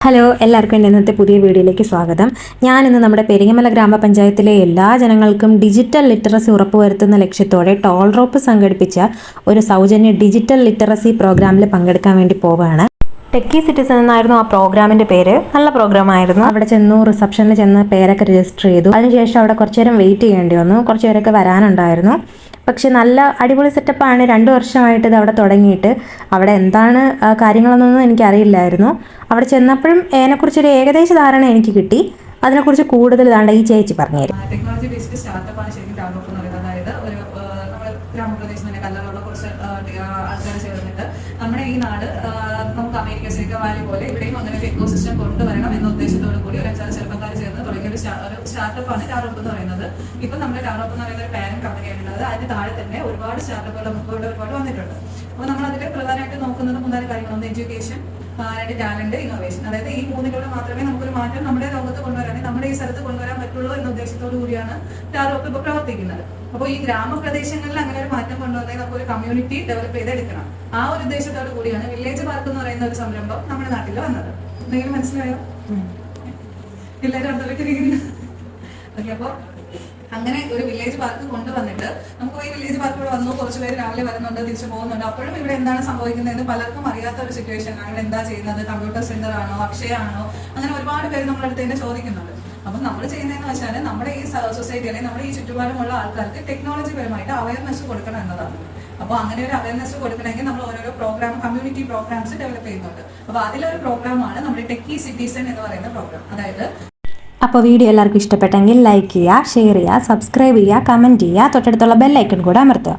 Hello എല്ലാവർക്കും എന്റെ ഇന്നത്തെ പുതിയ വീഡിയോയിലേക്ക് സ്വാഗതം. ഞാനിന്ന് നമ്മുടെ പെരിങ്ങമല ഗ്രാമപഞ്ചായത്തിലെ എല്ലാ ജനങ്ങൾക്കും ഡിജിറ്റൽ ലിറ്ററസി ഉറപ്പുവരുത്തുന്ന ലക്ഷ്യത്തോടെ ടോൾ റോപ്പ് സംഘടിപ്പിച്ച ഒരു സൗജന്യ ഡിജിറ്റൽ ലിറ്ററസി പ്രോഗ്രാമിൽ പങ്കെടുക്കാൻ വേണ്ടി പോവുകയാണ്. ടെക്കി സിറ്റിസൺ എന്നായിരുന്നു ആ പ്രോഗ്രാമിന്റെ പേര്. നല്ല പ്രോഗ്രാം ആയിരുന്നു. അവിടെ ചെന്നു റിസപ്ഷനിൽ ചെന്ന് പേരൊക്കെ രജിസ്റ്റർ ചെയ്തു. അതിനുശേഷം അവിടെ കുറച്ചു നേരം വെയിറ്റ് ചെയ്യേണ്ടി വന്നു. കുറച്ച് പേരൊക്കെ വരാനുണ്ടായിരുന്നു. പക്ഷെ നല്ല അടിപൊളി സെറ്റപ്പാണ് രണ്ട് വർഷമായിട്ട് ഇത് അവിടെ തുടങ്ങിയിട്ട്. അവിടെ എന്താണ് കാര്യങ്ങളെന്നൊന്നും എനിക്കറിയില്ലായിരുന്നു. അവിടെ ചെന്നപ്പോഴും അതിനെക്കുറിച്ചൊരു ഏകദേശ ധാരണ എനിക്ക് കിട്ടി. അതിനെക്കുറിച്ച് കൂടുതൽ ഇതാണ്ട് ഈ ചേച്ചി പറഞ്ഞുതരും. ടെക്നോളജി ബേസ്ഡ് സ്റ്റാർട്ടപ്പാണ് ഒരു നമ്മുടെ കുറച്ച് ചേർന്നിട്ട് ഈ നാട് നമുക്ക് അമേരിക്ക വാലി പോലെ ഇവിടെയും അങ്ങനെ ഒരു എക്കോ സിസ്റ്റം കൊണ്ടുവരണം എന്ന ഉദ്ദേശത്തോടു കൂടി ഒരു അഞ്ചാറ് ചെറുപ്പക്കാർ ചേർന്ന് ഒരു സ്റ്റാ- ഒരു സ്റ്റാർട്ടപ്പാണ് ടാറോപ്പ് എന്ന് പറയുന്നത് ഇപ്പൊ നമ്മുടെ ടാറോപ്പ് എന്ന് പറയുന്ന ഒരു പാരന്റ് കമ്പനിയാണ് ഉള്ളത് അതിന് താഴെ തന്നെ ഒരുപാട് സ്റ്റാർട്ടപ്പുകൾ മുമ്പോട്ട് ഒരുപാട് വന്നിട്ടുണ്ട്. അപ്പോൾ നമ്മൾ അതിൽ പ്രധാനമായിട്ട് നോക്കുന്നത് മൂന്നാൽ കാര്യങ്ങൾ ഒന്ന് എഡ്യൂക്കേഷൻ രണ്ട് ടാലന്റ് ഇന്നോവേഷൻ അതായത് ഈ മൂന്നിലൂടെ മാത്രമേ നമുക്കൊരു മാറ്റം നമ്മുടെ ലോകത്ത് കൊണ്ടുവരാനും നമ്മുടെ ഈ സ്ഥലത്ത് കൊണ്ടുവരാൻ പറ്റുള്ളൂ എന്ന ഉദ്ദേശത്തോടു കൂടിയാണ് ടാറോപ്പ് ഇപ്പോൾ പ്രവർത്തിക്കുന്നത്. അപ്പോൾ ഈ ഗ്രാമപ്രദേശങ്ങളിൽ അങ്ങനെ ഒരു മാറ്റം കൊണ്ടുവന്നാൽ നമുക്ക് ഒരു കമ്മ്യൂണിറ്റി ഡെവലപ്പ് ചെയ്തെടുക്കണം. ആ ഒരു ഉദ്ദേശത്തോടു കൂടിയാണ് വില്ലേജ് പാർക്ക് എന്ന് പറയുന്ന ഒരു സംരംഭം നമ്മുടെ നാട്ടിൽ വന്നത്. എന്തെങ്കിലും മനസ്സിലായോ? എല്ലാവരും അടുത്തൊക്കെ ഇരിക്കുന്നു. ഓക്കെ അപ്പോൾ അങ്ങനെ ഒരു വില്ലേജ് പാർക്ക് കൊണ്ടുവന്നിട്ട് നമുക്ക് ഈ വില്ലേജ് പാർക്കിലൂടെ വന്നു. കുറച്ച് പേര് രാവിലെ വരുന്നുണ്ട് തിരിച്ചു പോകുന്നുണ്ട്. അപ്പോഴും ഇവിടെ എന്താണ് സംഭവിക്കുന്നതെന്ന് പലർക്കും അറിയാത്ത ഒരു സിറ്റുവേഷൻ ആണ്. ഇവിടെ എന്താ ചെയ്യുന്നത്? കമ്പ്യൂട്ടർ സെന്റർ ആണോ? അക്ഷയ ആണോ? അങ്ങനെ ഒരുപാട് പേര് നമ്മുടെ അടുത്ത് തന്നെ ചോദിക്കുന്നുണ്ട്. അപ്പൊ നമ്മൾ ചെയ്യുന്നതെന്ന് വെച്ചാൽ നമ്മുടെ ഈ സൊസൈറ്റി അല്ലെങ്കിൽ നമ്മുടെ ഈ ചുറ്റുപാടുമുള്ള ആൾക്കാർക്ക് ടെക്നോളജി പരമായിട്ട് അവയർനെസ് കൊടുക്കണം എന്നതാണ്. അപ്പോൾ അങ്ങനെ ഒരു അവയർനെസ് കൊടുക്കണമെങ്കിൽ നമ്മൾ ഓരോരോ പ്രോഗ്രാം കമ്മ്യൂണിറ്റി പ്രോഗ്രാംസ് ഡെവലപ്പ് ചെയ്യുന്നുണ്ട്. അപ്പോൾ അതിലൊരു പ്രോഗ്രാമാണ് നമ്മുടെ ടെക്കി സിറ്റിസൺ എന്ന് പറയുന്ന പ്രോഗ്രാം അതായത് അപ്പോൾ വീഡിയോ എല്ലാവർക്കും ഇഷ്ടപ്പെട്ടെങ്കിൽ ലൈക്ക് ചെയ്യുക ഷെയർ ചെയ്യുക സബ്സ്ക്രൈബ് ചെയ്യുക കമന്റ് ചെയ്യുക തൊട്ടടുത്തുള്ള ബെല്ലൈക്കൺ കൂടെ അമർത്തുക.